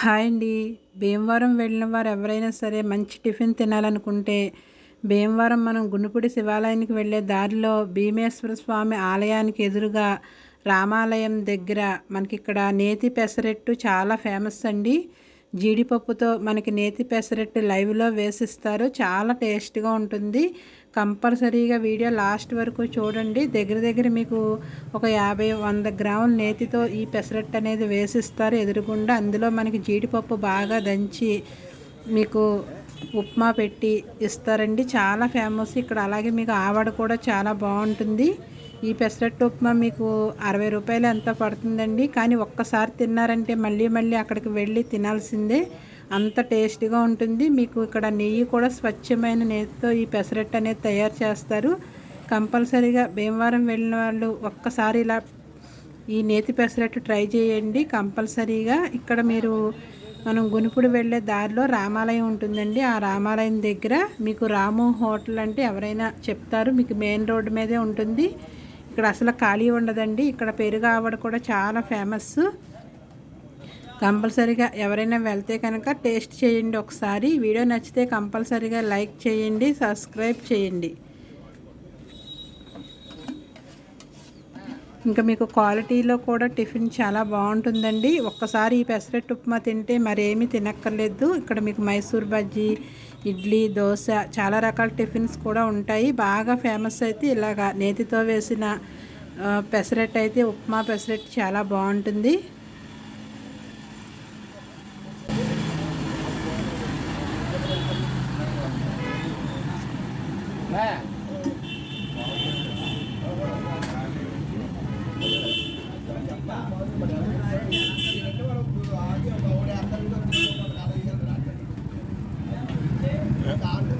Hi అండి. భీమవరం వెళ్ళిన వారు ఎవరైనా సరే మంచి టిఫిన్ తినాలనుకుంటే భీమవరం మనం గుండుపూడి శివాలయానికి వెళ్ళే దారిలో భీమేశ్వర స్వామి ఆలయానికి ఎదురుగా రామాలయం దగ్గర మనకి ఇక్కడ నేతి పెసరెట్టు చాలా ఫేమస్ అండి. జీడిపప్పుతో మనకి నేతి పెసరెట్టు లైవ్లో వేసిస్తారు చాలా టేస్ట్గా ఉంటుంది. కంపల్సరీగా వీడియో లాస్ట్ వరకు చూడండి. దగ్గర దగ్గర మీకు ఒక యాభై వంద గ్రాముల నేతితో ఈ పెసరట్టు అనేది వేసిస్తారు ఎదురుగుండా. అందులో మనకి జీడిపప్పు బాగా దంచి మీకు ఉప్మా పెట్టి ఇస్తారండి. చాలా ఫేమస్ ఇక్కడ. అలాగే మీకు ఆవడ కూడా చాలా బాగుంటుంది. ఈ పెసరట్టు ఉప్మా మీకు అరవై రూపాయలు ఎంత పడుతుందండి? కానీ ఒక్కసారి తిన్నారంటే మళ్ళీ మళ్ళీ అక్కడికి వెళ్ళి తినాల్సిందే. అంత టేస్టీగా ఉంటుంది. మీకు ఇక్కడ నెయ్యి కూడా స్వచ్ఛమైన నెయ్యితో ఈ పెసరట్టు అనేది తయారు చేస్తారు. కంపల్సరీగా భీమవరం వెళ్ళిన వాళ్ళు ఒక్కసారి ఇలా ఈ నేతి పెసరట్టు ట్రై చేయండి. కంపల్సరీగా ఇక్కడ మీరు మనం గునుపుడు వెళ్ళే దారిలో రామాలయం ఉంటుందండి. ఆ రామాలయం దగ్గర మీకు రాము హోటల్ అంటే ఎవరైనా చెప్తారు. మీకు మెయిన్ రోడ్డు మీదే ఉంటుంది. ఇక్కడ అసలు ఖాళీ ఉండదండి. ఇక్కడ పెరుగు ఆవిడ కూడా చాలా ఫేమస్. కంపల్సరీగా ఎవరైనా వెళ్తే కనుక టేస్ట్ చేయండి ఒకసారి. వీడియో నచ్చితే కంపల్సరీగా లైక్ చేయండి సబ్స్క్రైబ్ చేయండి. ఇంకా మీకు క్వాలిటీలో కూడా టిఫిన్ చాలా బాగుంటుందండి. ఒక్కసారి ఈ పెసరెట్ ఉప్మా తింటే మరేమీ తినక్కర్లేదు. ఇక్కడ మీకు మైసూర్ బజ్జీ ఇడ్లీ దోశ చాలా రకాల టిఫిన్స్ కూడా ఉంటాయి. బాగా ఫేమస్ అయితే ఇలాగా నేతితో వేసిన పెసరెట్ అయితే ఉప్మా పెసరెట్ చాలా బాగుంటుంది.